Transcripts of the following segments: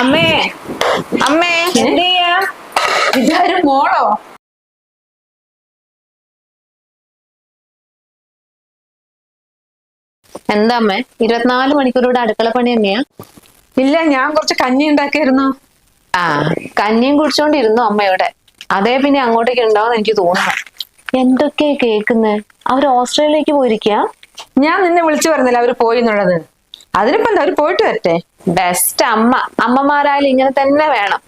അമ്മേ അമ്മേ എന്ത് ചെയ്യാ? ഇതാരും മോളോ? എന്താ അമ്മേ? ഇരുപത്തിനാല് മണിക്കൂറൂടെ അടുക്കള പണി തന്നെയാ? ഇല്ല ഞാൻ കുറച്ച് കഞ്ഞി ഉണ്ടാക്കിയിരുന്നു ആ കഞ്ഞിയും കുടിച്ചോണ്ടിരുന്നു അമ്മയുടെ അതേ പിന്നെ അങ്ങോട്ടേക്ക് ഉണ്ടാവും എനിക്ക് തോന്നുന്നു. എന്തൊക്കെയാ കേൾക്കുന്നത് അവർ ഓസ്ട്രേലിയക്ക് പോയിരിക്കുക ഞാൻ നിന്നെ വിളിച്ചു പറഞ്ഞില്ല അവർ പോയി എന്നുള്ളത്. അതിനിപ്പോ എന്താ അവർ പോയിട്ട് വരട്ടെ? ബെസ്റ്റ് അമ്മ അമ്മമാരായാലും ഇങ്ങനെ തന്നെ വേണം.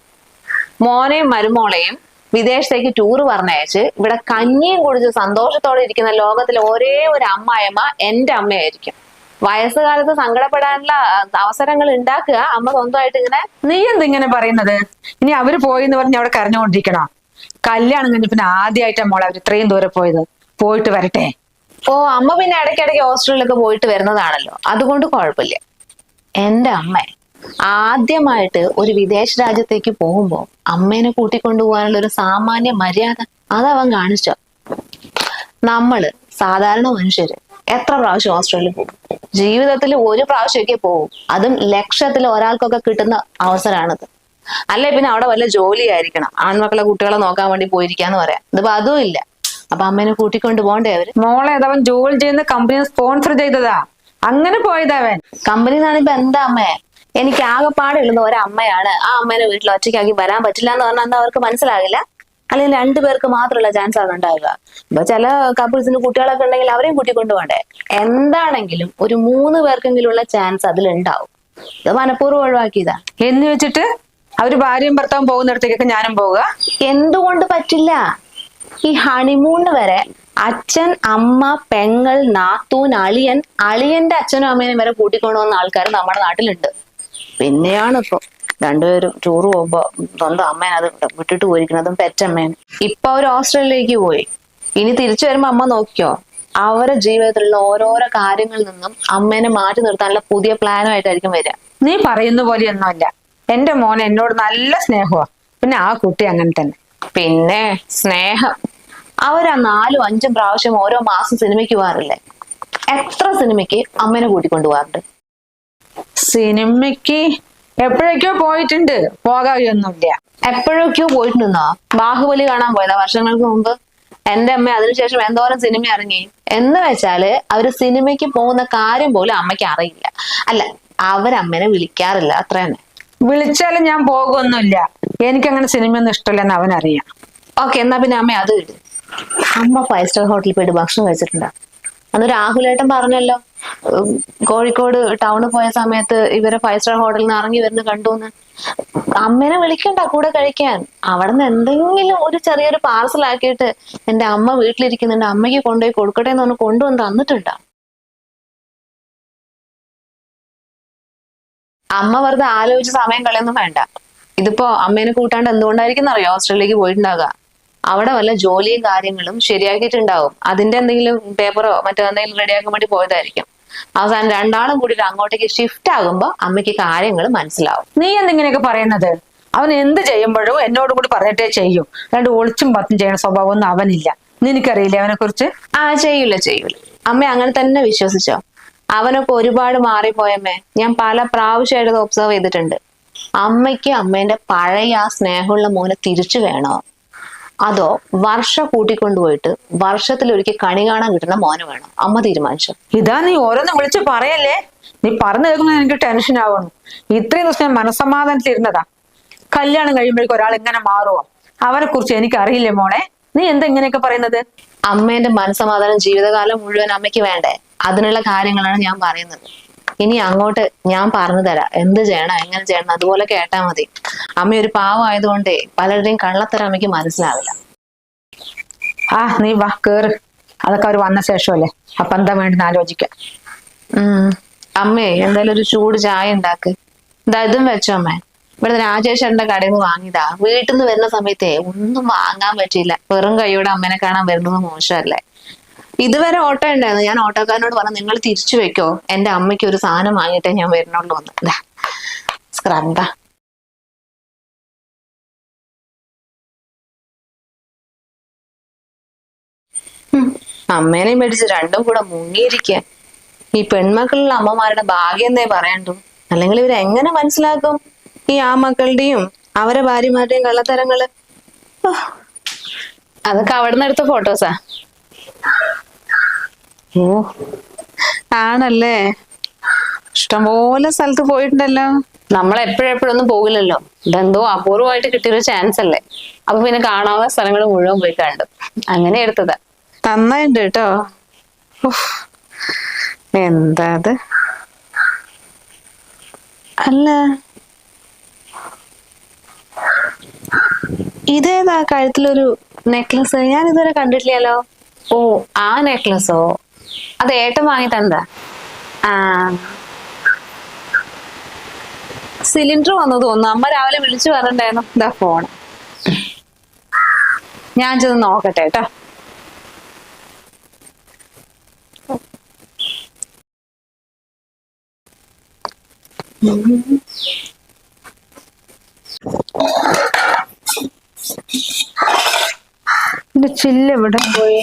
മോനെയും മരുമോളെയും വിദേശത്തേക്ക് ടൂർ പറഞ്ഞയച്ച് ഇവിടെ കഞ്ഞിയും കുടിച്ച് സന്തോഷത്തോടെ ഇരിക്കുന്ന ലോകത്തിലെ ഒരേ ഒരു അമ്മായമ്മ എന്റെ അമ്മയായിരിക്കും. വയസ്സുകാലത്ത് സങ്കടപ്പെടാനുള്ള അവസരങ്ങൾ ഉണ്ടാക്കുക അമ്മ സ്വന്തമായിട്ട് ഇങ്ങനെ നീ എന്തിങ്ങനെ പറയുന്നത്? ഇനി അവർ പോയി എന്ന് പറഞ്ഞ് അവിടെ കരഞ്ഞുകൊണ്ടിരിക്കണോ? കല്യാണം കഴിഞ്ഞ പിന്നെ ആദ്യമായിട്ടാ മോളെ അവർ ഇത്രയും ദൂരെ പോയത്. പോയിട്ട് വരട്ടെ. ഓ അമ്മ പിന്നെ ഇടയ്ക്കിടയ്ക്ക് ഹോസ്റ്റലിലൊക്കെ പോയിട്ട് വരുന്നതാണല്ലോ. അതുകൊണ്ട് കുഴപ്പമില്ല. എന്റെ അമ്മ ആദ്യമായിട്ട് ഒരു വിദേശ രാജ്യത്തേക്ക് പോകുമ്പോൾ അമ്മേനെ കൂട്ടിക്കൊണ്ടു പോകാനുള്ള ഒരു സാമാന്യ മര്യാദ അതവൻ കാണിച്ചോ. നമ്മൾ സാധാരണ മനുഷ്യര് എത്ര പ്രാവശ്യം ഓസ്ട്രേലിയ പോകും? ജീവിതത്തിൽ ഒരു പ്രാവശ്യമൊക്കെ പോകും. അതും ലക്ഷത്തിൽ ഒരാൾക്കൊക്കെ കിട്ടുന്ന അവസരമാണിത് അല്ലെ പിന്നെ അവിടെ വല്ല ജോലി ആയിരിക്കണം ആൺമക്കളെ കുട്ടികളെ നോക്കാൻ വേണ്ടി പോയിരിക്കാന്ന് പറയാം. ഇതിപ്പോ അതും ഇല്ല. അപ്പൊ അമ്മേനെ കൂട്ടിക്കൊണ്ട് പോകണ്ടേ അവർ? മോളെ അതവൻ ജോലി ചെയ്യുന്ന കമ്പനി സ്പോൺസർ ചെയ്തതാ. അങ്ങനെ പോയതവൻ കമ്പനി ഇപ്പൊ എന്താ അമ്മേ? എനിക്ക് ആകെപ്പാടുള്ളത് ഒരമ്മയാണ്. ആ അമ്മേനെ വീട്ടിൽ ഒറ്റയ്ക്കാക്കി വരാൻ പറ്റില്ല എന്ന് പറഞ്ഞാൽ എന്താ അവർക്ക് മനസ്സിലാകില്ല. അല്ലെങ്കിൽ രണ്ടുപേർക്ക് മാത്രമുള്ള ചാൻസ് ആണ് ഉണ്ടാവുക. ഇപ്പൊ ചില കപ്പിൾസിന് കുട്ടികളൊക്കെ ഉണ്ടെങ്കിൽ അവരെയും കൂട്ടിക്കൊണ്ടു പോകണ്ടേ എന്താണെങ്കിലും ഒരു മൂന്ന് പേർക്കെങ്കിലും ഉള്ള ചാൻസ് അതിലുണ്ടാവും. ഇത് മനഃപൂർവം ഒഴിവാക്കിയതാ. എന്ന് വെച്ചിട്ട് അവർ ഭാര്യയും ഭർത്താവും പോകുന്നിടത്തേക്കൊക്കെ ഞാനും പോവുക. എന്തുകൊണ്ട് പറ്റില്ല? ഈ ഹണിമൂണിന് വരെ അച്ഛൻ അമ്മ പെങ്ങൾ നാത്തൂൻ അളിയൻ അളിയന്റെ അച്ഛനും അമ്മേനും വരെ കൂട്ടിക്കൊണ്ടു വന്ന ആൾക്കാർ നമ്മുടെ നാട്ടിലുണ്ട്. പിന്നെയാണ് ഇപ്പൊ രണ്ടുപേരും ടൂർ പോകുമ്പോ സ്വന്തം അമ്മേനെ അത് വിട്ടിട്ട് പോയിരിക്കുന്നതും പെറ്റമ്മേനും. ഇപ്പൊ അവർ ഓസ്ട്രേലിയയിലേക്ക് പോയി. ഇനി തിരിച്ചു വരുമ്പോ അമ്മ നോക്കിയോ അവരുടെ ജീവിതത്തിലുള്ള ഓരോരോ കാര്യങ്ങളിൽ നിന്നും അമ്മേനെ മാറ്റി നിർത്താനുള്ള പുതിയ പ്ലാനുമായിട്ടായിരിക്കും വരിക. നീ പറയുന്ന പോലെയൊന്നുമല്ല എന്റെ മോൻ എന്നോട് നല്ല സ്നേഹമാ പിന്നെ ആ കുട്ടി അങ്ങനെ തന്നെ. പിന്നെ സ്നേഹം. അവരാ നാലും അഞ്ചും പ്രാവശ്യം ഓരോ മാസം സിനിമയ്ക്ക് പോകാറില്ലേ? എത്ര സിനിമയ്ക്ക് അമ്മേനെ കൂട്ടിക്കൊണ്ടു പോകാറുണ്ട്? സിനിമയ്ക്ക് എപ്പോഴൊക്കെയോ പോയിട്ടുണ്ട്. പോകാതൊന്നുമില്ല എപ്പോഴൊക്കെയോ പോയിട്ടുണ്ടെന്നോ? ബാഹുബലി കാണാൻ പോയതാ വർഷങ്ങൾക്ക് മുമ്പ്. എന്റെ അമ്മ അതിനുശേഷം എന്തോരം സിനിമ ഇറങ്ങി. എന്ന് വെച്ചാൽ അവർ സിനിമയ്ക്ക് പോകുന്ന കാര്യം പോലും അമ്മയ്ക്ക് അറിയില്ല. അല്ല അവരമ്മനെ വിളിക്കാറില്ല അത്ര തന്നെ. വിളിച്ചാലും ഞാൻ പോകുമൊന്നുമില്ല. എനിക്കങ്ങനെ സിനിമയൊന്നും ഇഷ്ടമില്ലെന്ന് അവനറിയാം. ഓക്കെ എന്നാ പിന്നെ അമ്മ അത് വിട്. അമ്മ ഫൈവ് സ്റ്റാർ ഹോട്ടലിൽ പോയിട്ട് ഭക്ഷണം കഴിച്ചിട്ടുണ്ടോ? അന്ന് രാഹുലേട്ടൻ പറഞ്ഞല്ലോ കോഴിക്കോട് ടൗണിൽ പോയ സമയത്ത് ഇവരെ ഫൈവ് സ്റ്റാർ ഹോട്ടലിൽ നിന്ന് ഇറങ്ങി വരുന്ന കണ്ടുന്ന്. അമ്മേനെ വിളിക്കണ്ട കൂടെ കഴിക്കാൻ. അവിടെ നിന്ന് എന്തെങ്കിലും ഒരു ചെറിയൊരു പാർസൽ ആക്കിയിട്ട് എന്റെ അമ്മ വീട്ടിലിരിക്കുന്നുണ്ട് അമ്മയ്ക്ക് കൊണ്ടുപോയി കൊടുക്കട്ടെ എന്ന് പറഞ്ഞ് കൊണ്ടുവന്ന് തന്നിട്ടുണ്ടോ? അമ്മ വെറുതെ ആലോചിച്ച് സമയം കളയൊന്നും വേണ്ട. ഇതിപ്പോ അമ്മേനെ കൂട്ടാണ്ട് എന്തുകൊണ്ടായിരിക്കും അറിയോ? ഓസ്ട്രേലിയക്ക് പോയിട്ടുണ്ടാവുക അവിടെ വല്ല ജോലിയും കാര്യങ്ങളും ശരിയാക്കിയിട്ടുണ്ടാവും. അതിന്റെ എന്തെങ്കിലും പേപ്പറോ മറ്റോ എന്തെങ്കിലും റെഡിയാക്കാൻ വേണ്ടി പോയതായിരിക്കും. അവസാനം രണ്ടാളും കൂടിയിട്ട് അങ്ങോട്ടേക്ക് ഷിഫ്റ്റ് ആകുമ്പോ അമ്മയ്ക്ക് കാര്യങ്ങൾ മനസ്സിലാവും. നീ എന്തിങ്ങനെയൊക്കെ പറയുന്നത്? അവൻ എന്ത് ചെയ്യുമ്പോഴും എന്നോട് കൂടി പറഞ്ഞിട്ടേ ചെയ്യും. രണ്ട് ഒളിച്ചും പത്തും ചെയ്യണ സ്വഭാവം ഒന്നും അവനില്ല. നിനക്കറിയില്ലേ അവനെ കുറിച്ച് ആ ചെയ്യൂല ചെയ്യൂല. അമ്മ അങ്ങനെ തന്നെ വിശ്വസിച്ചോ? അവനൊക്കെ ഒരുപാട് മാറിപ്പോയമ്മേ. ഞാൻ പല പ്രാവശ്യമായിട്ട് ഒബ്സർവ് ചെയ്തിട്ടുണ്ട്. അമ്മയ്ക്ക് അമ്മേന്റെ പഴയ ആ സ്നേഹമുള്ള മോനെ തിരിച്ചു വേണോ? അതോ വർഷ കൂട്ടിക്കൊണ്ടുപോയിട്ട് വർഷത്തിലൊരിക്കൽ കണി കാണാൻ കിട്ടുന്ന മോനെ വേണം. അമ്മ തീരുമാനിച്ചു. ഇതാ നീ ഓരോന്ന് വിളിച്ച് പറയല്ലേ? നീ പറഞ്ഞു കേൾക്കുന്നത് എനിക്ക് ടെൻഷൻ ആവണം ഇത്രയും ദിവസം ഞാൻ മനസ്സമാധാനത്തിലിരുന്നതാ. കല്യാണം കഴിയുമ്പോഴേക്കും ഒരാൾ എങ്ങനെ മാറുമോ അവനെ കുറിച്ച് എനിക്ക് അറിയില്ലേ മോളെ? നീ എന്താ ഇങ്ങനെയൊക്കെ പറയുന്നത്? അമ്മേന്റെ മനസ്സമാധാനം ജീവിതകാലം മുഴുവൻ അമ്മയ്ക്ക് വേണ്ടേ? അതിനുള്ള കാര്യങ്ങളാണ് ഞാൻ പറയുന്നത്. ഇനി അങ്ങോട്ട് ഞാൻ പറഞ്ഞു തരാം. എന്ത് ചെയ്യണം എങ്ങനെ ചെയ്യണം അതുപോലെ കേട്ടാ മതി. അമ്മ ഒരു പാവമായതുകൊണ്ടേ പലരുടെയും കള്ളത്തരം അമ്മയ്ക്ക് മനസ്സിലാവില്ല. ആ നീ വാ കേറ്. അതൊക്കെ അവർ വന്ന ശേഷമല്ലേ? അപ്പൊ എന്താ വേണ്ടെന്ന് ആലോചിക്കാം. ഉം. അമ്മേ എന്തായാലും ഒരു ചൂട് ചായ ഉണ്ടാക്ക്. എന്താ ഇതും വെച്ചോ അമ്മേ. ഇവിടെ രാജേശ്വരന്റെ കടയിൽ നിന്ന് വാങ്ങിയതാ. വീട്ടിൽ നിന്ന് വരുന്ന സമയത്തേ ഒന്നും വാങ്ങാൻ പറ്റിയില്ല. വെറും കൈയോടെ അമ്മേനെ കാണാൻ വരുന്നത് മോശമല്ലേ? ഇതുവരെ ഓട്ടോ ഉണ്ടായിരുന്നു. ഞാൻ ഓട്ടോക്കാരനോട് പറഞ്ഞു നിങ്ങൾ തിരിച്ചു വെക്കോ. എന്റെ അമ്മയ്ക്ക് ഒരു സാധനം വാങ്ങിയിട്ടേ ഞാൻ വരണുള്ളൂ എന്ന്. സ്ക്രബ അമ്മേനെയും മേടിച്ച് രണ്ടും കൂടെ മുങ്ങിയിരിക്കുക ഈ പെൺമക്കളുള്ള അമ്മമാരുടെ ഭാഗ്യം എന്നേ പറയണ്ടു അല്ലെങ്കിൽ ഇവർ എങ്ങനെ മനസ്സിലാക്കും? ഈ ആ മക്കളുടെയും അവരെ ഭാര്യമാരുടെയും കള്ളത്തരങ്ങൾ? അതൊക്കെ അവിടെ നിന്ന് എടുത്ത ഫോട്ടോസാ ഓ. ആണല്ലേ? ഇഷ്ടംപോലെ സ്ഥലത്ത് പോയിട്ടുണ്ടല്ലോ. നമ്മൾ എപ്പോഴെപ്പോഴൊന്നും പോകില്ലല്ലോ. ഇതെന്തോ അപൂർവമായിട്ട് കിട്ടിയൊരു ചാൻസ് അല്ലേ? അപ്പൊ പിന്നെ കാണാവുന്ന സ്ഥലങ്ങൾ മുഴുവൻ പോയി കണ്ടു. അങ്ങനെ എടുത്തതാ. നന്നായിണ്ട് കേട്ടോ. എന്താ അത്? അല്ല. ഇതേതാ കഴുത്തിലൊരു നെക്ലസ് ഞാൻ ഇതുവരെ കണ്ടിട്ടില്ലല്ലോ. ഓ ആ നെക്ലസോ അത് ഏട്ടൻ വാങ്ങി തന്നതാ. സിലിണ്ടർ വന്നു തോന്നുന്നു അമ്മ രാവിലെ വിളിച്ചു പറഞ്ഞിട്ടുണ്ടായിരുന്നു. ഇതാ ഫോൺ ഞാൻ ചെന്ന് നോക്കട്ടെ കേട്ടോ. എന്റെ ചില്ല് എവിടെ പോയി?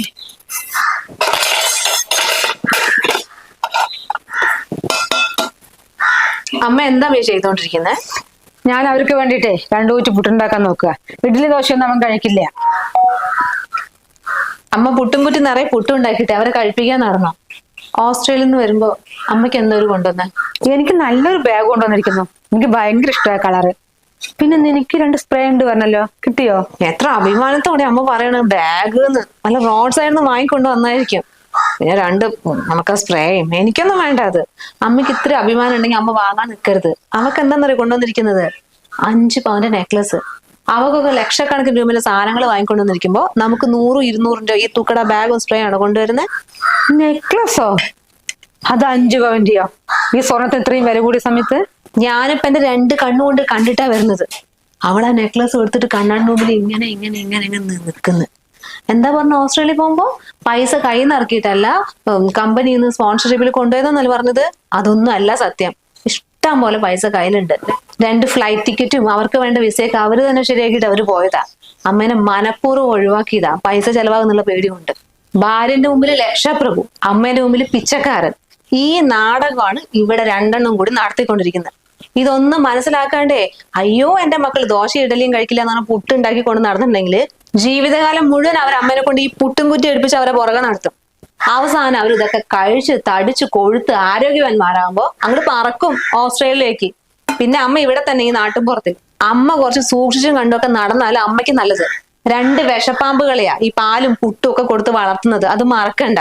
അമ്മ എന്താ മീ ചെയ്തോണ്ടിരിക്കുന്നത് ഞാൻ അവർക്ക് വേണ്ടിട്ടേ രണ്ടു കൂറ്റി പുട്ടുണ്ടാക്കാൻ നോക്കുക. ഇഡ്ഡലി ദോശയൊന്നും അവൻ കഴിക്കില്ല. അമ്മ പുട്ടും കുറ്റി നിറയെ പുട്ടും ഉണ്ടാക്കിയിട്ട് അവരെ കഴിപ്പിക്കാൻ നടന്നോ? ഓസ്ട്രേലിയയിൽ നിന്ന് വരുമ്പോ അമ്മയ്ക്ക് എന്തോ ഒരു എനിക്ക് നല്ലൊരു ബാഗ് കൊണ്ടുവന്നിരിക്കുന്നു. എനിക്ക് ഭയങ്കര ഇഷ്ടമായ കളറ് പിന്നെ നിനക്ക് രണ്ട് സ്പ്രേ ഉണ്ട് പറഞ്ഞല്ലോ. കിട്ടിയോ? എത്ര അഭിമാനത്തോടെ അമ്മ പറയണ ബാഗ് നല്ല റോഡ് സൈഡിൽ നിന്ന് വാങ്ങിക്കൊണ്ട് വന്നായിരിക്കും. പിന്നെ രണ്ട് നമുക്ക് സ്പ്രേയും എനിക്കൊന്നും വേണ്ട അത്. അമ്മയ്ക്ക് ഇത്ര അഭിമാനം ഉണ്ടെങ്കിൽ അമ്മ വാങ്ങാൻ നിൽക്കരുത് അവക്ക് എന്താന്നറിയ കൊണ്ടുവന്നിരിക്കുന്നത്? അഞ്ച് പവന്റെ നെക്ലസ് അവക്കൊക്കെ ലക്ഷക്കണക്കിന് രൂപയിലെ സാധനങ്ങൾ വാങ്ങിക്കൊണ്ടുവന്നിരിക്കുമ്പോ നമുക്ക് നൂറും ഇരുന്നൂറിന്റെ ഈ തുക്കട ബാഗും സ്പ്രേ ആണ് കൊണ്ടുവരുന്നത് നെക്ലസോ അത് അഞ്ചു പവന്റെയോ ഈ സ്വർണത്തിന് ഇത്രയും വില കൂടിയ സമയത്ത്? ഞാനിപ്പോ എന്റെ രണ്ട് കണ്ണുകൊണ്ട് കണ്ടിട്ടാ വരുന്നത്. അവൾ ആ നെക്ലസ് എടുത്തിട്ട് കണ്ണാടി മുമ്പിൽ ഇങ്ങനെ ഇങ്ങനെ ഇങ്ങനെ ഇങ്ങനെ നിൽക്കുന്നു എന്താ പറഞ്ഞ ഓസ്ട്രേലിയ പോകുമ്പോ പൈസ കൈ നിറക്കിയിട്ടല്ല നിന്ന് സ്പോൺസർഷിപ്പിൽ കൊണ്ടുപോയതെന്നല്ല പറഞ്ഞത്? അതൊന്നും അല്ല സത്യം. ഇഷ്ടം പോലെ പൈസ കയ്യിലുണ്ട്. രണ്ട് ഫ്ലൈറ്റ് ടിക്കറ്റും അവർക്ക് വേണ്ട വിസയൊക്കെ അവർ തന്നെ ശരിയാക്കിയിട്ട് അവർ പോയതാ. അമ്മേനെ മനഃപൂർവം ഒഴിവാക്കിയതാ. പൈസ ചെലവാകുന്നുള്ള പേടിയുണ്ട് ഭാര്യന്റെ മുമ്പിൽ ലക്ഷപ്രഭു അമ്മേന്റെ മുമ്പിൽ പിച്ചക്കാരൻ. ഈ നാടകമാണ് ഇവിടെ രണ്ടെണ്ണം കൂടി നടത്തിക്കൊണ്ടിരിക്കുന്നത്. ഇതൊന്നും മനസ്സിലാക്കാണ്ടേ അയ്യോ എന്റെ മക്കൾ ദോശ ഇഡലിയും കഴിക്കില്ല എന്നാണ് പുട്ടുണ്ടാക്കി കൊണ്ട് നടന്നിട്ടുണ്ടെങ്കിൽ ജീവിതകാലം മുഴുവൻ അവർ അമ്മേനെ കൊണ്ട് ഈ പുട്ടും കുറ്റി എടുപ്പിച്ച് അവരെ പുറകെ നടത്തും. അവസാനം അവർ ഇതൊക്കെ കഴിച്ച് തടിച്ച് കൊഴുത്ത് ആരോഗ്യവാന്മാരാകുമ്പോ അങ്ങോട്ട് പറക്കും ഓസ്ട്രേലിയയിലേക്ക്. പിന്നെ അമ്മ ഇവിടെ തന്നെ ഈ നാട്ടും പുറത്ത്. അമ്മ കുറച്ച് സൂക്ഷിച്ചും കണ്ടൊക്കെ നടന്നാലും അമ്മയ്ക്ക് നല്ലത്. രണ്ട് വിഷപ്പാമ്പുകളെയാ ഈ പാലും പുട്ടും ഒക്കെ കൊടുത്ത് വളർത്തുന്നത്. അത് മറക്കണ്ട.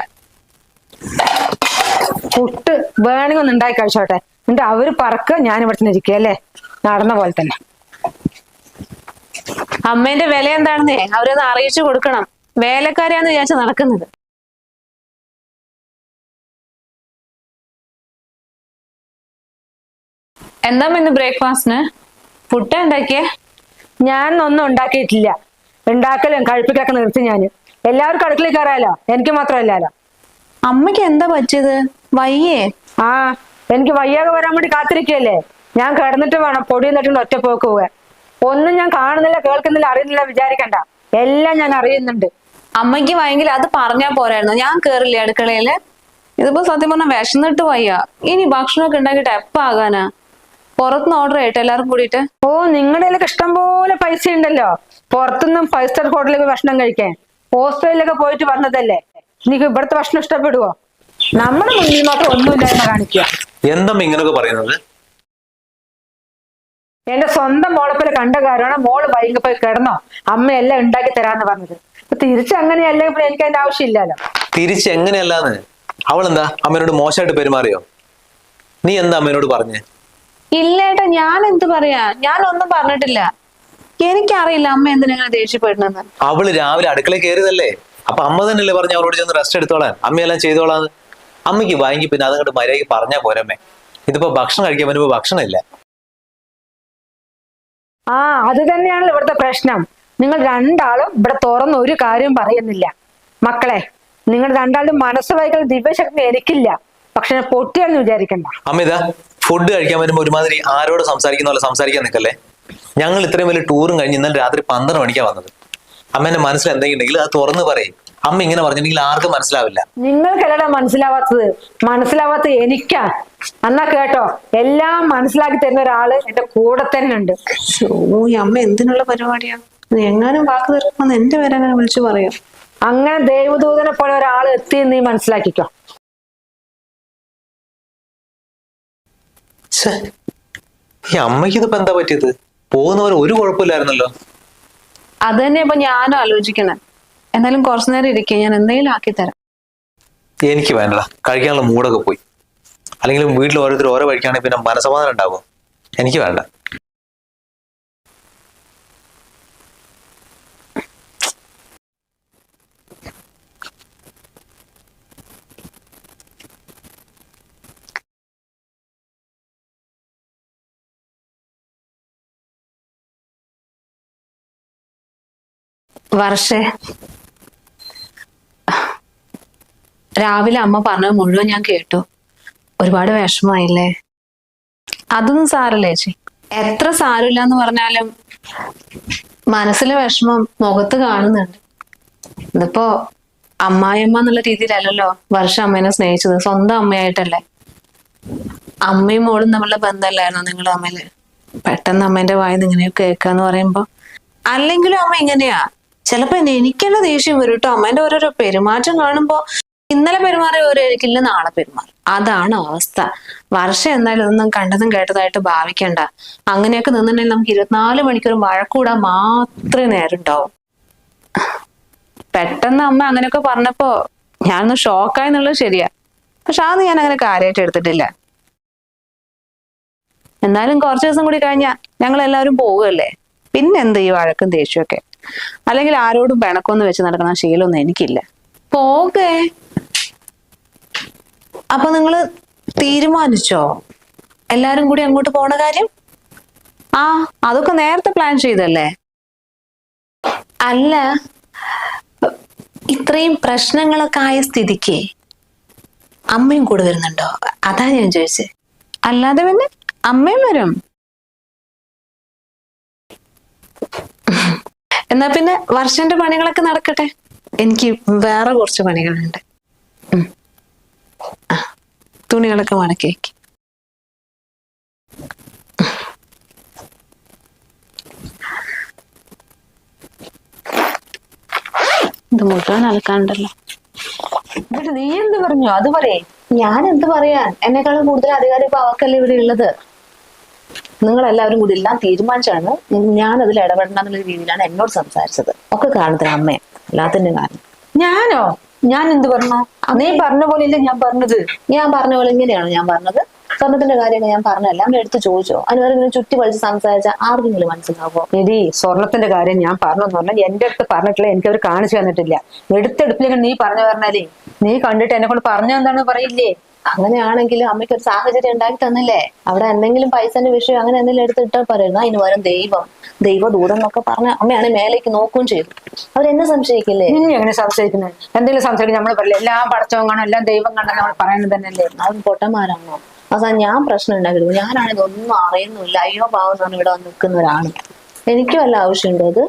പുട്ട് വേണമെങ്കിൽ ഒന്ന് ഉണ്ടാക്കി കഴിച്ചോട്ടെ. എന്നിട്ട് അവർ പറക്കുക ഞാൻ ഇവിടെ തന്നെ ഇരിക്കുക അല്ലേ? നടന്ന പോലെ തന്നെ. അമ്മേന്റെ വില എന്താണെന്നേ അവരത് അറിയിച്ചു കൊടുക്കണം. വേലക്കാരെയാന്ന് വിചാരിച്ച നടക്കുന്നത്. എന്താ ഇന്ന് ബ്രേക്ക്ഫാസ്റ്റിന്? പുട്ട ഉണ്ടാക്കിയേ ഞാൻ ഒന്നും ഉണ്ടാക്കിയിട്ടില്ല. ഉണ്ടാക്കലും കഴിപ്പിക്കലൊക്കെ നിർത്തി ഞാൻ. എല്ലാവർക്കും അടുക്കളയിൽ കയറാലോ? എനിക്ക് മാത്രമല്ലല്ലോ. അമ്മയ്ക്ക് എന്താ പറ്റിയത്? വയ്യേ. ആ എനിക്ക് വയ്യാതെ വരാൻ വേണ്ടി കാത്തിരിക്കുകയല്ലേ? ഞാൻ കിടന്നിട്ട് വേണം പൊടി നിന്നിട്ടുണ്ട് ഒറ്റ പോക്ക് പോവാൻ ഒന്നും ഞാൻ കാണുന്നില്ല കേൾക്കുന്നില്ല അറിയുന്നില്ല വിചാരിക്കണ്ട. എല്ലാം ഞാൻ അറിയുന്നുണ്ട്. അമ്മയ്ക്ക് ഭയങ്കര അത് പറഞ്ഞാ പോരായിരുന്നു. ഞാൻ കേറില്ല അടുക്കളയിൽ? ഇതിപ്പോ സത്യം പറഞ്ഞാൽ വിശന്നിട്ട് വയ്യ. ഇനി ഭക്ഷണമൊക്കെ ഉണ്ടാക്കിയിട്ട് എപ്പ ആകാനാ. പുറത്തുനിന്ന് ഓർഡർ ചെയ്യട്ടെ എല്ലാവർക്കും കൂടിയിട്ട്? ഓ നിങ്ങളുടെ കയ്യിലൊക്കെ ഇഷ്ടം പോലെ പൈസ ഉണ്ടല്ലോ. പുറത്തുനിന്നും ഫൈവ് സ്റ്റാർ ഹോട്ടലിലേക്ക് ഭക്ഷണം കഴിക്കാൻ. ഹോസ്റ്റലിലൊക്കെ പോയിട്ട് വന്നതല്ലേ? നിനക്ക് ഇവിടുത്തെ ഭക്ഷണം ഇഷ്ടപ്പെടുവോ? നമ്മുടെ മുന്നിൽ മാത്രം ഒന്നുമില്ലായ്മ കാണിക്കുക. എന്തും ഇങ്ങനെയൊക്കെ പറയുന്നത്? എന്റെ സ്വന്തം മോളെപ്പോലെ കണ്ട കാര്യമാണ് മോൾ വൈകി പോയി കിടന്നോ. അമ്മ എല്ലാം ഉണ്ടാക്കി തരാന്ന് പറഞ്ഞത്. അപ്പൊ തിരിച്ച് അങ്ങനെയല്ല ഇപ്പൊ എനിക്ക് അതിന്റെ ആവശ്യമില്ലല്ലോ. തിരിച്ച് എങ്ങനെയല്ലാന്ന്? എന്താ അമ്മേനോട് മോശമായിട്ട് പെരുമാറിയോ? നീ എന്താ അമ്മേനോട് പറഞ്ഞേ? ഇല്ലേട്ടാ ഞാൻ എന്ത് പറയാ? ഞാൻ ഒന്നും പറഞ്ഞിട്ടില്ല. എനിക്കറിയില്ല അമ്മ എന്തിനാ ദേഷ്യപ്പെടുന്നെന്ന് അവൾ രാവിലെ അടുക്കളയിൽ കയറിയതല്ലേ? അപ്പൊ അമ്മ തന്നെയല്ലേ പറഞ്ഞ അവളോട് ചെന്ന് റെസ്റ്റ് എടുത്തോളാൻ? അമ്മയെല്ലാം ചെയ്തോളാന്ന്? അമ്മയ്ക്ക് വാങ്ങി പിന്നെ അതങ്ങോട്ട് മര്യാദയ്ക്ക് പറഞ്ഞാ പോരമ്മേ. ഇതിപ്പോ ഭക്ഷണം കഴിക്കാൻ വരുമ്പോ ഭക്ഷണമില്ല. ആ അത് തന്നെയാണല്ലോ ഇവിടുത്തെ പ്രശ്നം. നിങ്ങൾ രണ്ടാളും ഇവിടെ തുറന്ന് ഒരു കാര്യം പറയുന്നില്ല. മക്കളെ നിങ്ങൾ രണ്ടാളും മനസ്സ് വായിക്കാൻ ദിവ്യശക്തി എനിക്കില്ല. പക്ഷെ പൊട്ടിയാണെന്ന് വിചാരിക്കണ്ട. അമിത ഫുഡ് കഴിക്കാൻ വരുമ്പോ ഒരുമാതിരി ആരോട് സംസാരിക്കുന്ന പോലെ സംസാരിക്കാൻ നിൽക്കല്ലേ? ഞങ്ങൾ ഇത്രയും വലിയ ടൂറും കഴിഞ്ഞ് ഇന്നലെ രാത്രി പന്ത്രണ്ട് മണിക്കാണ് വന്നത്. അമ്മേന്റെ മനസ്സിൽ എന്തെങ്കിലും ഉണ്ടെങ്കിൽ അത് തുറന്ന് പറയും. അമ്മ ഇങ്ങനെ പറഞ്ഞിട്ടുണ്ടെങ്കിൽ ആർക്കും മനസ്സിലാവില്ല. നിങ്ങൾക്കല്ലടാ മനസ്സിലാവാത്തത്. മനസ്സിലാവാത്ത എനിക്കാ. എന്നാ കേട്ടോ. എല്ലാം മനസ്സിലാക്കി തരുന്ന ഒരാൾ എന്റെ കൂടെ തന്നെ ഉണ്ട്. ഓ ഈ അമ്മ എന്തിനുള്ള പരിപാടിയാ? ഇത് എങ്ങാനും വാക്ക് തീർക്കുമെന്ന് എന്റെ പേര് അങ്ങനെ വിളിച്ചു പറയാം? അങ്ങനെ ദൈവദൂതനെ പോലെ ഒരാൾ എത്തി നീ മനസ്സിലാക്കിക്കോ. ഈ അമ്മയ്ക്ക് ഇതിപ്പോ എന്താ പറ്റിയത്? പോകുന്നവർ ഒരു കുഴപ്പമില്ലായിരുന്നല്ലോ. അത് തന്നെ ഇപ്പൊ ഞാനും ആലോചിക്കണേ. എന്നാലും കുറച്ചു നേരം ഇരിക്കുക ഞാൻ എന്തെങ്കിലും ആക്കി തരാം. എനിക്ക് വേണ്ട കഴിക്കാനുള്ള മൂടൊക്കെ പോയി. അല്ലെങ്കിൽ വീട്ടിൽ ഓരോരുത്തർ ഓരോ കഴിക്കുകയാണെങ്കിൽ പിന്നെ മനസമാധാനം ഉണ്ടാവും. എനിക്ക് വേണ്ട. വർഷേ രാവിലെ അമ്മ പറഞ്ഞത് മുഴുവൻ ഞാൻ കേട്ടു. ഒരുപാട് വിഷമായില്ലേ അതൊന്നും സാരല്ലേ ചേച്ചി? എത്ര സാരമില്ല എന്ന് പറഞ്ഞാലും മനസ്സിലെ വിഷമം മുഖത്ത് കാണുന്നുണ്ട്. ഇതിപ്പോ അമ്മായിയമ്മ എന്നുള്ള രീതിയിലല്ലല്ലോ വർഷം അമ്മേനെ സ്നേഹിച്ചത്. സ്വന്തം അമ്മയായിട്ടല്ലേ? അമ്മയും മോളും തമ്മിലുള്ള ബന്ധമല്ലായിരുന്നു നിങ്ങൾ അമ്മയിൽ പെട്ടെന്ന് അമ്മേന്റെ വായിന്ന് ഇങ്ങനെയൊക്കെ കേൾക്കാന്ന് പറയുമ്പോ. അല്ലെങ്കിലും അമ്മ ഇങ്ങനെയാ. ചിലപ്പോ എനിക്കുള്ള ദേഷ്യം വരും കേട്ടോ. അമ്മേന്റെ ഓരോരോ പെരുമാറ്റം കാണുമ്പോ ഇന്നലെ പെരുമാറിയ ഓരോ ആയിരിക്കില്ല നാളെ പെരുമാറും. അതാണ് അവസ്ഥ. വർഷം എന്നാലും ഇതൊന്നും കണ്ടതും കേട്ടതായിട്ട് ഭാവിക്കണ്ട. അങ്ങനെയൊക്കെ നിന്നിട്ടുണ്ടെങ്കിൽ നമുക്ക് ഇരുപത്തിനാല് മണിക്കൂർ വഴക്കൂടാൻ മാത്രമേ നേരം ഉണ്ടാവും പെട്ടെന്ന് അമ്മ അങ്ങനെയൊക്കെ പറഞ്ഞപ്പോ ഞാനൊന്ന് ഷോക്കായി എന്നുള്ളത് ശരിയാ. പക്ഷെ അത് ഞാൻ അങ്ങനെ കാര്യമായിട്ട് എടുത്തിട്ടില്ല. എന്നാലും കുറച്ച് ദിവസം കൂടി കഴിഞ്ഞാൽ ഞങ്ങൾ എല്ലാവരും പോവുകയല്ലേ? പിന്നെ എന്ത് ഈ വഴക്കും ദേഷ്യമൊക്കെ? അല്ലെങ്കിൽ ആരോടും പിണക്കൊന്നും വെച്ച് നടക്കുന്ന ശീലമൊന്നും എനിക്കില്ല. പോകേ അപ്പൊ നിങ്ങൾ തീരുമാനിച്ചോ? എല്ലാരും കൂടി അങ്ങോട്ട് പോണ കാര്യം? ആ അതൊക്കെ നേരത്തെ പ്ലാൻ ചെയ്തല്ലേ? അല്ല ഇത്രയും പ്രശ്നങ്ങളൊക്കെ ആയ സ്ഥിതിക്ക് അമ്മയും കൂടെ വരുന്നുണ്ടോ? അതാ ഞാൻ ചോദിച്ചത് അല്ലാതെ പിന്നെ അമ്മയും വരും. എന്നാ പിന്നെ വർഷന്റെ പണികളൊക്കെ നടക്കട്ടെ? എനിക്ക് വേറെ കുറച്ച് പണികളുണ്ട്. തുണികളൊക്കെ മടക്കി വെക്ക്. ഇത് മുഴുവൻ അലക്കാണ്ടല്ലോ എന്നിട്ട് നീ എന്ത് പറഞ്ഞു? അത് പറയേ. ഞാൻ എന്ത് പറയാൻ എന്നെക്കാളും കൂടുതൽ അധികാരം ഇപ്പൊ അവക്കല്ല ഇവിടെ ഉള്ളത്? നിങ്ങൾ എല്ലാവരും കൂടി എല്ലാം തീരുമാനിച്ചാണ് ഞാൻ അതിൽ ഇടപെടണം എന്നുള്ള രീതിയിലാണ് എന്നോട് സംസാരിച്ചത്. ഒക്കെ കാരണത്തിന് അമ്മയെ. അല്ലാത്തതിന്റെ കാരണം. ഞാനോ? ഞാൻ എന്ത് പറഞ്ഞു? നീ പറഞ്ഞ പോലെ ഇല്ല ഞാൻ പറഞ്ഞത്. ഞാൻ പറഞ്ഞ പോലെ ഇങ്ങനെയാണ് ഞാൻ പറഞ്ഞത്. സ്വർണത്തിന്റെ കാര്യമൊക്കെ ഞാൻ പറഞ്ഞല്ല അവരെ എടുത്ത് ചോദിച്ചോ. അതിനവരെ ഇങ്ങനെ ചുറ്റി വലിച്ച് സംസാരിച്ച ആർക്കെങ്കിലും മനസ്സിലാവോ എടി സ്വർണത്തിന്റെ കാര്യം ഞാൻ പറഞ്ഞെന്ന് പറഞ്ഞാൽ എന്റെ അടുത്ത് പറഞ്ഞിട്ടില്ല. എനിക്ക് അവർ കാണിച്ചു തന്നിട്ടില്ല. എടുത്തെടുപ്പില്ലെങ്കിൽ നീ പറഞ്ഞു പറഞ്ഞാലേ നീ കണ്ടിട്ട് എന്നെ കൊണ്ട് പറഞ്ഞു എന്താണ് പറയില്ലേ? അങ്ങനെയാണെങ്കിൽ അമ്മയ്ക്ക് ഒരു സാഹചര്യം ഉണ്ടാക്കി തന്നില്ലേ? അവിടെ എന്തെങ്കിലും പൈസന്റെ വിഷയം അങ്ങനെ എന്തെങ്കിലും എടുത്തിട്ട് പറയുന്നു അതിന് വരും ദൈവം ദൈവദൂതം എന്നൊക്കെ പറഞ്ഞ അമ്മയാണ് മേലേക്ക് നോക്കുകയും ചെയ്തു. അവരെന്നെ സംശയിക്കില്ലേ? ഇനി എങ്ങനെ സംശയിക്കുന്നത് എന്തെങ്കിലും സംശയിക്കും നമ്മൾ പറയില്ല എല്ലാ പടച്ചവും കാണും എല്ലാം ദൈവം കാണും നമ്മൾ പറയുന്നത് തന്നെയല്ലേ? അവൻ പൊട്ടന്മാരാണോ? അവസാനം ഞാൻ പ്രശ്നം ഉണ്ടാക്കിയത്. ഞാനാണിതൊന്നും അറിയുന്നില്ല. അയ്യോ പാവം എന്ന് ഇവിടെ വന്ന് നിൽക്കുന്ന ഒരാണ് എനിക്കും അല്ല ആവശ്യമുണ്ടോ അത്?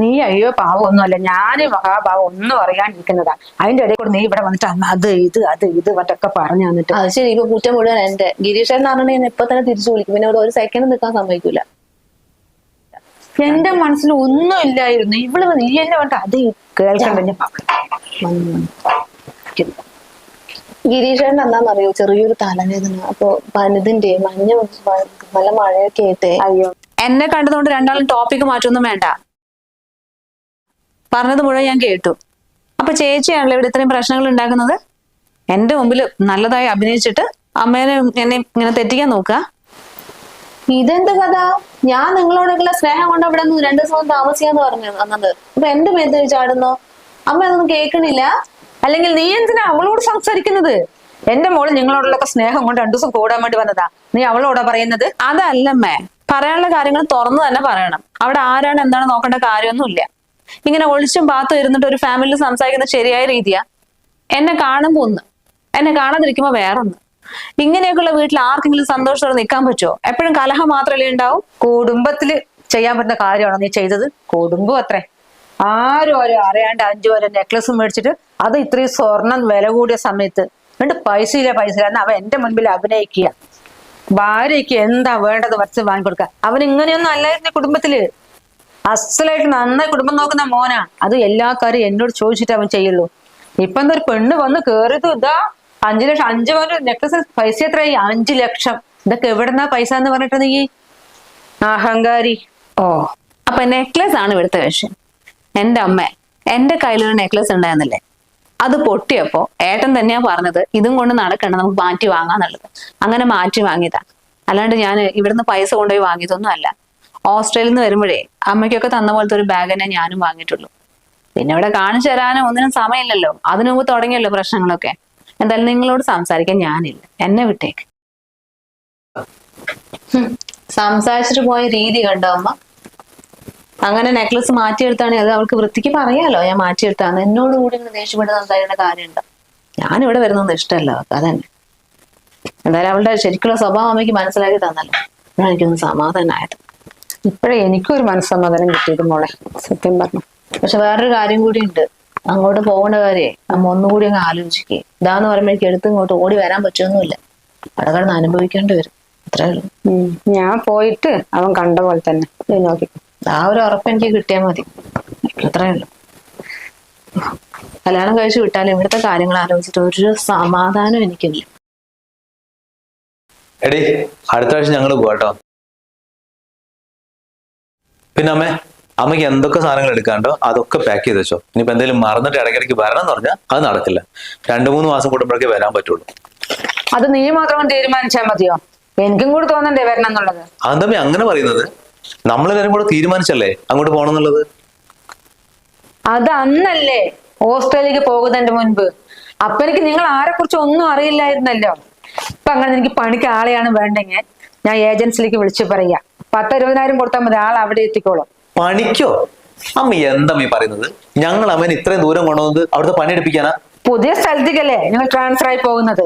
നീ അയ്യോ പാവം ഒന്നുമല്ല ഞാൻ മഹാഭാവം ഒന്നും അറിയാണ്ടിരിക്കുന്നതാ. അതിന്റെ ഇടയിൽ കൂടെ നീ ഇവിടെ വന്നിട്ട് അന്ന് അത് ഇത് അത് ഇത് മറ്റൊക്കെ പറഞ്ഞു തന്നിട്ട്. അത് ശരി ഇപ്പൊ കുറ്റം മുഴുവൻ എന്റെ ഗിരീഷൻ എന്ന് പറഞ്ഞിട്ടുണ്ടെങ്കിൽ ഇപ്പൊ തന്നെ തിരിച്ചു വിളിക്കും. പിന്നെ ഒരു സെക്കൻഡ് നിൽക്കാൻ സമ്മതിക്കൂല. എന്റെ മനസ്സിൽ ഒന്നും ഇല്ലായിരുന്നു. ഇവൾ നീ എന്നെ വേണ്ട അത് കേൾക്കണ്ട ഞാൻ ഗിരീഷേട്ടൻ എന്താണെന്നറിയോ? ചെറിയൊരു തലവേദന. അപ്പൊ പനിതിന്റെ മഞ്ഞ നല്ല മഴയൊക്കെ ആയിട്ടേ അയ്യോ. എന്നെ കണ്ടതുകൊണ്ട് രണ്ടാളും ടോപ്പിക്ക് മാറ്റൊന്നും വേണ്ട. പറഞ്ഞത് മുഴുവൻ ഞാൻ കേട്ടു. അപ്പൊ ചേച്ചിയാണല്ലോ ഇവിടെ ഇത്രയും പ്രശ്നങ്ങൾ ഉണ്ടാക്കുന്നത്? എന്റെ മുമ്പിൽ നല്ലതായി അഭിനയിച്ചിട്ട് അമ്മേനെ എന്നെ ഇങ്ങനെ തെറ്റിക്കാൻ നോക്കുക. ഇതെന്ത് കഥ? ഞാൻ നിങ്ങളോടുള്ള സ്നേഹം കൊണ്ട് അവിടെ നിന്ന് രണ്ടു ദിവസം താമസിക്കാന്ന് പറഞ്ഞു വന്നത്. അപ്പൊ എന്റെ മേത്ത് ചാടുന്നോ? അമ്മ അതൊന്നും കേൾക്കണില്ല. അല്ലെങ്കിൽ നീ എന്തിനാ അവളോട് സംസാരിക്കുന്നത്? എന്റെ മോൾ നിങ്ങളോടുള്ളൊക്കെ സ്നേഹം കൊണ്ട് രണ്ടു ദിവസം കൂടാൻ വേണ്ടി വന്നതാ. നീ അവളോടാ പറയുന്നത്? അതല്ലമ്മേ പറയാനുള്ള കാര്യങ്ങൾ തുറന്നു തന്നെ പറയണം. അവിടെ ആരാണ് എന്താണ് നോക്കേണ്ട കാര്യമൊന്നുമില്ല. ഇങ്ങനെ ഒളിച്ചും പാത്തും ഇരുന്നിട്ട് ഒരു ഫാമിലിയിൽ സംസാരിക്കുന്നത് ശരിയായ രീതിയാ? എന്നെ കാണുമ്പോ ഒന്ന്. എന്നെ കാണാതിരിക്കുമ്പോ വേറൊന്ന്. ഇങ്ങനെയൊക്കെയുള്ള വീട്ടിൽ ആർക്കെങ്കിലും സന്തോഷത്തോടെ നിൽക്കാൻ പറ്റുമോ എപ്പോഴും കലഹം മാത്രമല്ലേ ഉണ്ടാവും? കുടുംബത്തിൽ ചെയ്യാൻ പറ്റുന്ന കാര്യമാണോ നീ ചെയ്തത്? കുടുംബം അത്രേ. ആരും ആരും അറിയാണ്ട് അഞ്ചു വരെ നെക്ലസ് മേടിച്ചിട്ട് അത് ഇത്രയും സ്വർണം വില കൂടിയ സമയത്ത് എന്നിട്ട് പൈസ ഇല്ല പൈസ ഇല്ല അവൻ എന്റെ മുൻപിൽ അഭിനയിക്കുക. ഭാര്യയ്ക്ക് എന്താ വേണ്ടത് വരച്ച് വാങ്ങിക്കൊടുക്കുക? അവൻ ഇങ്ങനെയൊന്നും അല്ലായിരുന്നു കുടുംബത്തിൽ. അസലായിട്ട് നന്നായി കുടുംബം നോക്കുന്ന മോനാ. അത് എല്ലാ കാര്യം എന്നോട് ചോദിച്ചിട്ട് അവൻ ചെയ്യുള്ളൂ. ഇപ്പൊ എന്താ ഒരു പെണ്ണ് വന്ന് കേറിയത് ഇതാ അഞ്ചു ലക്ഷം അഞ്ചു പവന്റെ നെക്ലസ് പൈസ എത്രയായി? അഞ്ചു ലക്ഷം. ഇതൊക്കെ എവിടെന്നാ പൈസ എന്ന് പറഞ്ഞിട്ട് നീ? അഹങ്കാരി. ഓ അപ്പൊ നെക്ലസ് ആണ് ഇവിടുത്തെ വിഷയം എന്റെ അമ്മ എന്റെ കയ്യിലൊരു നെക്ലസ് ഉണ്ടായിരുന്നില്ലേ? അത് പൊട്ടിയപ്പോ ഏട്ടൻ തന്നെയാ പറഞ്ഞത് ഇതും കൊണ്ട് നടക്കണ്ട നമുക്ക് മാറ്റി വാങ്ങാന്നുള്ളത്. അങ്ങനെ മാറ്റി വാങ്ങിയതാ. അല്ലാണ്ട് ഞാൻ ഇവിടുന്ന് പൈസ കൊണ്ടുപോയി വാങ്ങിയതൊന്നും അല്ല. ഓസ്ട്രേലിയയിൽ നിന്ന് വരുമ്പോഴേ അമ്മയ്ക്കൊക്കെ തന്ന പോലത്തെ ഒരു ബാഗ് തന്നെ ഞാനും വാങ്ങിയിട്ടുള്ളൂ. പിന്നെ ഇവിടെ കാണിച്ചു തരാനും ഒന്നിനും സമയമില്ലല്ലോ. അതിനു മുമ്പ് തുടങ്ങിയല്ലോ പ്രശ്നങ്ങളൊക്കെ. എന്തായാലും നിങ്ങളോട് സംസാരിക്കാൻ ഞാനില്ല. എന്നെ വിട്ടേക്ക്. സംസാരിച്ചിട്ട് പോയ രീതി കണ്ടോ അമ്മ? അങ്ങനെ നെക്ലസ് മാറ്റിയെടുത്താണെങ്കിൽ അത് അവൾക്ക് വൃത്തിക്ക് പറയാലോ. ഞാൻ മാറ്റിയെടുത്താന്ന് എന്നോട് കൂടി ഇങ്ങനെ ദേഷ്യപ്പെട്ട് സംസാരിക്കേണ്ട കാര്യമുണ്ടോ? ഞാനിവിടെ വരുന്നൊന്നും ഇഷ്ടമല്ല അവൾക്ക്. അതന്നെ. എന്തായാലും അവളുടെ ശരിക്കുള്ള സ്വഭാവം അമ്മയ്ക്ക് മനസ്സിലാക്കി തന്നല്ലോ. എനിക്കൊന്ന് സമാധാനമായത് ഇപ്പഴേ എനിക്കൊരു മനസ്സമാധാനം കിട്ടിയത് മോളെ സത്യം പറഞ്ഞു. പക്ഷെ വേറൊരു കാര്യം കൂടി ഉണ്ട് അങ്ങോട്ട് പോകേണ്ട കാര്യേ നമ്മ ഒന്നുകൂടി അങ്ങ് ആലോചിക്കേ. ഇതാന്ന് പറയുമ്പോഴേക്ക് എടുത്ത് ഇങ്ങോട്ട് ഓടി വരാൻ പറ്റുമൊന്നുമില്ല അവിടെ കിടന്ന് അനുഭവിക്കേണ്ടി വരും. അത്രേ ഉള്ളൂ. ഞാൻ പോയിട്ട് അവൻ കണ്ട പോലെ തന്നെ. നോക്കി. ആ ഒരു ഉറപ്പ് എനിക്ക് കിട്ടിയാൽ മതി. അത്രേ ഉള്ളൂ. കല്യാണം കഴിച്ചു വിട്ടാലും ഇവിടുത്തെ കാര്യങ്ങൾ ആലോചിച്ചിട്ട് ഒരു സമാധാനം എനിക്കില്ല. എടി അടുത്ത ആഴ്ച ഞങ്ങൾ പോവാട്ടോ. പിന്നെ അമ്മ അമ്മയ്ക്ക് എന്തൊക്കെ സാധനങ്ങൾ എടുക്കാണ്ടോ അതൊക്കെ പാക്ക് ചെയ്ത് വെച്ചോ. ഇനിയിപ്പോ എന്തെങ്കിലും മറന്നിട്ട് ഇടയ്ക്കിടയ്ക്ക് വരണം എന്ന് പറഞ്ഞാൽ അത് നടക്കില്ല. രണ്ടു മൂന്ന് മാസം കൂടുമ്പോഴേക്കേ വരാൻ പറ്റുള്ളൂ. അത് നീ മാത്രം തീരുമാനിച്ചാൽ മതിയോ? എനിക്കും കൂടി തോന്നണ്ടേ വരണം എന്നുള്ളത്? അതമ്മ അങ്ങനെ പറയുന്നത്? നമ്മളെല്ലാരും കൂടെ തീരുമാനിച്ചല്ലേ അങ്ങോട്ട് പോകണം എന്നുള്ളത്? അത് അന്നല്ലേ ഓസ്ട്രേലിയക്ക് പോകുന്നതിന്റെ മുൻപ്. അപ്പൊ എനിക്ക് നിങ്ങൾ ആരെ കുറിച്ച് ഒന്നും അറിയില്ലായിരുന്നല്ലോ. ഇപ്പൊ അങ്ങനെ എനിക്ക് പണിക്ക് ആളെയാണ് വേണ്ടെങ്കിൽ ഞാൻ ഏജൻസിലേക്ക് വിളിച്ചു പറയാ. പത്ത് ഇരുപതിനായിരം കൊടുത്താൽ മതി ആൾ അവിടെ എത്തിക്കോളും. പണിക്കോ? അമ്മ എന്തമ്മ ഈ പറയുന്നത്? ഞങ്ങൾ അമ്മേനെ ഇത്രയും ദൂരം കൊണ്ടുവന്നത് അവിടുത്തെ പണി എടുപ്പിക്കാനാ? പുതിയ സ്ഥലത്തേക്കല്ലേ നിങ്ങൾ ട്രാൻസ്ഫർ ആയി പോകുന്നത്.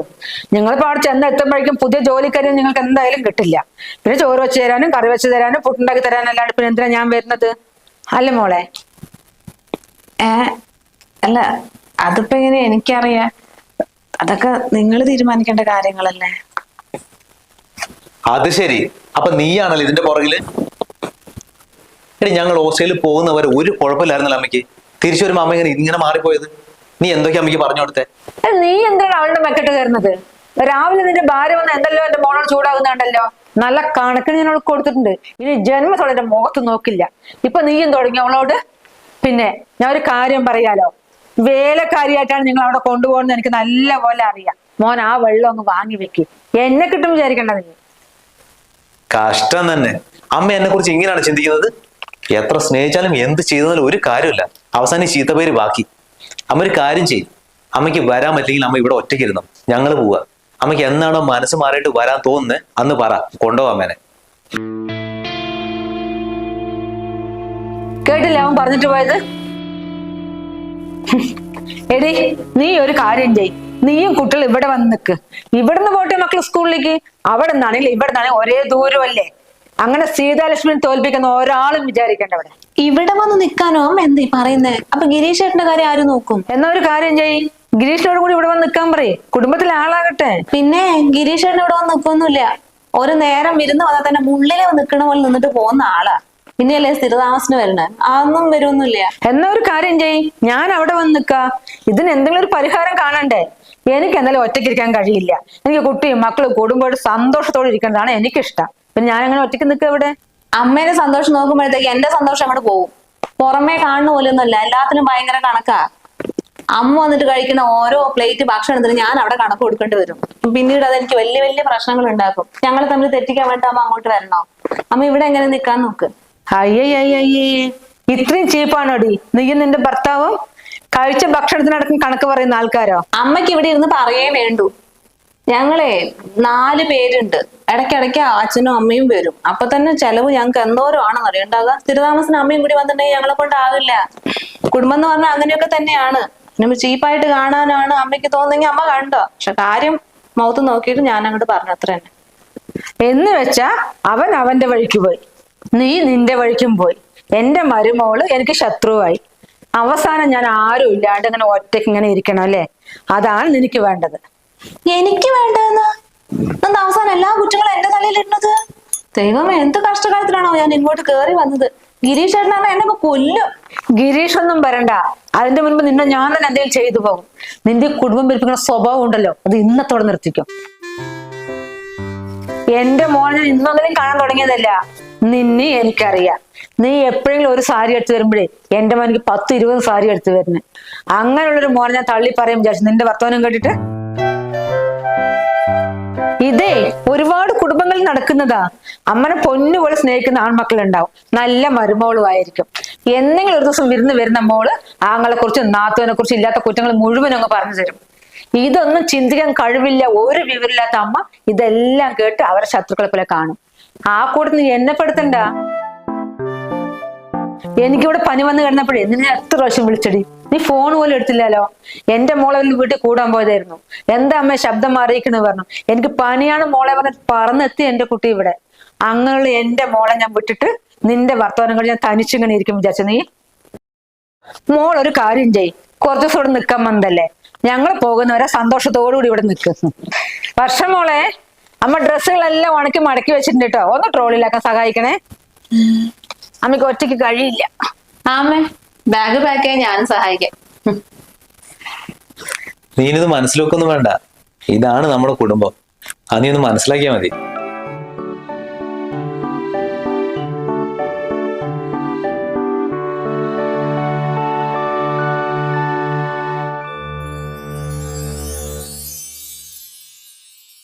നിങ്ങളിപ്പോ അവിടെ ചെന്ന് എത്തുമ്പോഴേക്കും പുതിയ ജോലിക്കാരെ നിങ്ങൾക്ക് എന്തായാലും കിട്ടില്ല. പിന്നെ ചോറ് വെച്ച് തരാനും കറി വെച്ച് തരാനും പുട്ടുണ്ടാക്കി തരാനും അല്ലാണ്ട് പിന്നെ എന്തിനാ ഞാൻ വരുന്നത്? അല്ല മോളെ. ഏ അല്ല അതിപ്പോ എങ്ങനെ എനിക്കറിയാം. അതൊക്കെ നിങ്ങൾ തീരുമാനിക്കേണ്ട കാര്യങ്ങളല്ലേ? അത് ശരി. അപ്പൊ നീയാണല്ലോ ഇതിന്റെ പുറകിൽ? എടി ഞങ്ങൾ ഓസ്ട്രേലിയയിൽ പോകുന്നവരെ ഒരു കുഴപ്പമില്ലായിരുന്നല്ലോ അമ്മയ്ക്ക്. തിരിച്ചു വരുമ്പോ അമ്മ ഇങ്ങനെ ഇങ്ങനെ മാറിപ്പോയത്. നീ എന്തൊക്കെയാ അമ്മയ്ക്ക് പറഞ്ഞു കൊടുത്തേ? നീ എന്താണ് അവളുടെ മെക്കെട്ട് കയറുന്നത്? രാവിലെ നിന്റെ ഭാര്യ വന്ന് എന്തല്ലോ എന്റെ മോളോട് ചൂടാകുന്നുണ്ടല്ലോ നല്ല കണക്കിന് ഞാൻ അവൾക്ക് കൊടുത്തിട്ടുണ്ട്. ഇനി ജന്മത്തോടെ എന്റെ മുഖത്ത് നോക്കില്ല. ഇപ്പൊ നീയും തുടങ്ങി അവളോട്. പിന്നെ ഞാൻ ഒരു കാര്യം പറയാലോ? വേലക്കാരിയായിട്ടാണ് നിങ്ങൾ അവിടെ കൊണ്ടുപോകുന്നത് എനിക്ക് നല്ല പോലെ അറിയാം. മോൻ ആ വെള്ളം അങ്ങ് വാങ്ങി വെക്ക്. എന്നെ കിട്ടും വിചാരിക്കണ്ട നീ. കഷ്ടം തന്നെ. അമ്മ എന്നെ കുറിച്ച് ഇങ്ങനെയാണ് ചിന്തിക്കുന്നത്? എത്ര സ്നേഹിച്ചാലും എന്ത് ചെയ്താലും ഒരു കാര്യമില്ല അവസാനം ഈ പേര് ബാക്കി. അമ്മ ഒരു കാര്യം ചെയ്യും. അമ്മയ്ക്ക് വരാൻ പറ്റില്ലെങ്കിൽ അമ്മ ഇവിടെ ഒറ്റയ്ക്ക് ഇരുന്നു. ഞങ്ങൾ പോവുക അമ്മയ്ക്ക് എന്നാണോ മനസ്സ് മാറിയിട്ട് വരാൻ തോന്നുന്നത് അന്ന് പറ. കൊണ്ടുപോകാം അമ്മേനെ. കേട്ടില്ല അവൻ പറഞ്ഞിട്ട് പോയത്? എടി നീ ഒരു കാര്യം ചെയ് നീയും കുട്ടികൾ ഇവിടെ വന്ന് നിൽക്ക് ഇവിടുന്ന് പോട്ടെ മക്കൾ സ്കൂളിലേക്ക്. അവിടെ നിന്നാണെങ്കിൽ ഇവിടെ നിന്നാണെങ്കിൽ ഒരേ ദൂരമല്ലേ? അങ്ങനെ സീതാലക്ഷ്മിനെ തോൽപ്പിക്കുന്ന ഒരാളും വിചാരിക്കേണ്ട അവിടെ ഇവിടെ വന്ന് നിൽക്കാനോ എന്ത് പറയുന്നേ? അപ്പൊ ഗിരീഷ് ചേട്ടന്റെ കാര്യം ആരും നോക്കും. എന്നൊരു ഒരു കാര്യം ചെയ്യ്. ഗിരീഷിനോട് കൂടി ഇവിടെ വന്ന് നിൽക്കാൻ പറയേ. കുടുംബത്തിലെ ആളാകട്ടെ. പിന്നെ ഗിരീഷ് ചേട്ടൻ ഇവിടെ വന്ന് നിൽക്കൊന്നുമില്ല ഒരു നേരം വിരുന്ന് വന്നാൽ തന്നെ മുള്ളിലെ നിൽക്കണ പോലെ നിന്നിട്ട് പോകുന്ന ആളാ. പിന്നെയല്ലേ സ്ഥിരതാമസത്തിന് വരണേ? അതൊന്നും വരുമൊന്നുമില്ല. എന്നൊരു ഒരു കാര്യം ചെയ് ഞാൻ അവിടെ വന്ന് നിൽക്ക ഇതിന് എന്തെങ്കിലും ഒരു പരിഹാരം കാണണ്ടേ? എനിക്ക് എന്തായാലും ഒറ്റയ്ക്ക് ഇരിക്കാൻ കഴിയില്ല. എനിക്ക് കുട്ടിയും മക്കളും കുടുംബമായിട്ട് സന്തോഷത്തോടെ ഇരിക്കുന്നതാണ് എനിക്കിഷ്ടം. പിന്നെ ഞാൻ അങ്ങനെ ഒറ്റയ്ക്ക് നിൽക്കുക ഇവിടെ? അമ്മേനെ സന്തോഷം നോക്കുമ്പോഴത്തേക്ക് എന്റെ സന്തോഷം അങ്ങോട്ട് പോകും. പുറമേ കാണുന്ന പോലെയൊന്നുമല്ല. എല്ലാത്തിനും ഭയങ്കര കണക്കാ. അമ്മ വന്നിട്ട് കഴിക്കുന്ന ഓരോ പ്ലേറ്റ് ഭക്ഷണത്തിന് ഞാൻ അവിടെ കണക്ക് കൊടുക്കേണ്ടി വരും. പിന്നീട് അത് എനിക്ക് വലിയ വലിയ പ്രശ്നങ്ങൾ ഉണ്ടാക്കും ഞങ്ങൾ തമ്മിൽ തെറ്റിക്കാൻ വേണ്ടി അമ്മ അങ്ങോട്ട് വരണോ? അമ്മ ഇവിടെ എങ്ങനെ നിൽക്കാൻ നോക്ക്? അയ്യേ ഇത്രയും ചീപ്പാണോടി? നീയും നിന്റെ ഭർത്താവും? കഴിച്ച ഭക്ഷണത്തിനടക്കം കണക്ക് പറയുന്ന ആൾക്കാരോ? അമ്മയ്ക്ക് ഇവിടെ ഇരുന്ന് പറയേ വേണ്ടു. ഞങ്ങളെ നാല് പേരുണ്ട്. ഇടയ്ക്കിടയ്ക്ക് അച്ഛനും അമ്മയും വരും. അപ്പൊ തന്നെ ചെലവ് ഞങ്ങൾക്ക് എന്തോരം ആണെന്ന് അറിയണ്ടാകുക സ്ഥിരതാമസത്തിന് അമ്മയും കൂടി വന്നിട്ടുണ്ടെങ്കിൽ ഞങ്ങളെ കൊണ്ടാകില്ല കുടുംബം എന്ന് പറഞ്ഞാൽ അങ്ങനെയൊക്കെ തന്നെയാണ്. നമ്മൾ ചീപ്പായിട്ട് കാണാനാണ് അമ്മയ്ക്ക് തോന്നുന്നെങ്കിൽ അമ്മ കണ്ടോ? പക്ഷെ കാര്യം മൗത്ത് നോക്കിയിട്ട് ഞാൻ അങ്ങോട്ട് പറഞ്ഞു. അത്ര തന്നെ. എന്ന് വെച്ചാ അവൻ അവന്റെ വഴിക്ക് പോയി. നീ നിന്റെ വഴിക്കും പോയി. എന്റെ മരുമോൾ എനിക്ക് ശത്രുവായി. അവസാനം ഞാൻ ആരും ഇല്ലാണ്ട് ഇങ്ങനെ ഒറ്റയ്ക്ക് ഇങ്ങനെ ഇരിക്കണം അല്ലേ? അതാണ് നിനക്ക് വേണ്ടത്. എനിക്ക് വേണ്ടതെന്ന്? എന്താ അവസാനം എല്ലാ കുറ്റങ്ങളും എന്റെ തലയിൽ തലയിലിടുന്നത് ദൈവം എന്ത് കഷ്ടകാലത്തിലാണോ ഞാൻ ഇങ്ങോട്ട് കേറി വന്നത്? ഗിരീഷ് ചേട്ടനാണ് എന്നെ കൊല്ലും. ഗിരീഷ് ഒന്നും വരണ്ട. അതിന്റെ മുൻപ് നിന്നെ ഞാൻ തന്നെ എന്തെങ്കിലും ചെയ്തു പോകും. നിന്റെ കുടുംബം പിരിപ്പിക്കുന്ന സ്വഭാവം ഉണ്ടല്ലോ അത് ഇന്നത്തോടെ നിർത്തിക്കും. എന്റെ മോനെ ഞാൻ ഇന്നൊന്നിനും കാണാൻ തുടങ്ങിയതല്ല. നിന്നെ എനിക്കറിയാം. നീ എപ്പോഴെങ്കിലും ഒരു സാരി എടുത്തു വരുമ്പോഴേ എന്റെ മോനിക്ക് പത്ത് ഇരുപത് സാരി എടുത്തു വരുന്നത് അങ്ങനെയുള്ളൊരു മോനെ ഞാൻ തള്ളി പറയാൻ വിചാരിച്ചു. നിന്റെ വർത്തമാനം കേട്ടിട്ട്? ഇതേ ഒരുപാട് കുടുംബങ്ങളിൽ നടക്കുന്നതാ. അമ്മനെ പൊന്നുപോലെ സ്നേഹിക്കുന്ന ആൺമക്കളുണ്ടാവും. നല്ല മരുമോളുമായിരിക്കും എന്തെങ്കിലും ഒരു ദിവസം വിരുന്ന് വരുന്ന മോൾ ആങ്ങളെ കുറിച്ച് നാത്തുവിനെ കുറിച്ച് ഇല്ലാത്ത കുറ്റങ്ങൾ മുഴുവൻ അങ്ങ് പറഞ്ഞു തരും. ഇതൊന്നും ചിന്തിക്കാൻ കഴിവില്ല ഒരു വിവരമില്ലാത്ത അമ്മ ഇതെല്ലാം കേട്ട് അവരെ ശത്രുക്കളെ പോലെ കാണും. ആ കൂടെ നീ എന്നെ പെടുത്തണ്ട. എനിക്കിവിടെ പനി വന്ന് കിടന്നപ്പോഴേ നിന്നെ എത്ര പ്രാവശ്യം വിളിച്ചടി? നീ ഫോൺ പോലും എടുത്തില്ലല്ലോ. എന്റെ മോളെ വീട്ടിൽ കൂടാൻ പോയതായിരുന്നു. എന്താ അമ്മ ശബ്ദം മാറിയിക്കണെന്ന് പറഞ്ഞു. എനിക്ക് പനിയാണ് മോളെ പറഞ്ഞ് പറന്നെത്തി എന്റെ കുട്ടി ഇവിടെ. അങ്ങനെയുള്ള എന്റെ മോളെ ഞാൻ വിട്ടിട്ട് നിന്റെ വർത്തമാനം കൊണ്ട് ഞാൻ തനിച്ചിങ്ങനെ ഇരിക്കും വിചാരിച്ച നീ. മോൾ ഒരു കാര്യം ചെയ് കുറച്ച് ദിവസം ഇവിടെ നിൽക്കാൻ വന്നതല്ലേ? ഞങ്ങൾ പോകുന്നവരെ സന്തോഷത്തോടുകൂടി ഇവിടെ നിൽക്കുന്നു വർഷം മോളെ അമ്മ ഡ്രസ്സുകളെല്ലാം ഉണക്കി മടക്കി വെച്ചിട്ടുണ്ട് കേട്ടോ. ഒന്ന് ട്രോളിലാക്കാൻ സഹായിക്കണേ. അമ്മയ്ക്ക് ഒറ്റയ്ക്ക് കഴിയില്ല. ആമേ ബാഗ് പാക്ക് ചെയ്യാൻ ഞാൻ സഹായിക്കാം. നീ ഇനിത് മനസ്സിലാക്കൊന്നും വേണ്ട. ഇതാണ് നമ്മുടെ കുടുംബം. അത് നീ ഒന്ന് മനസ്സിലാക്കിയാൽ മതി.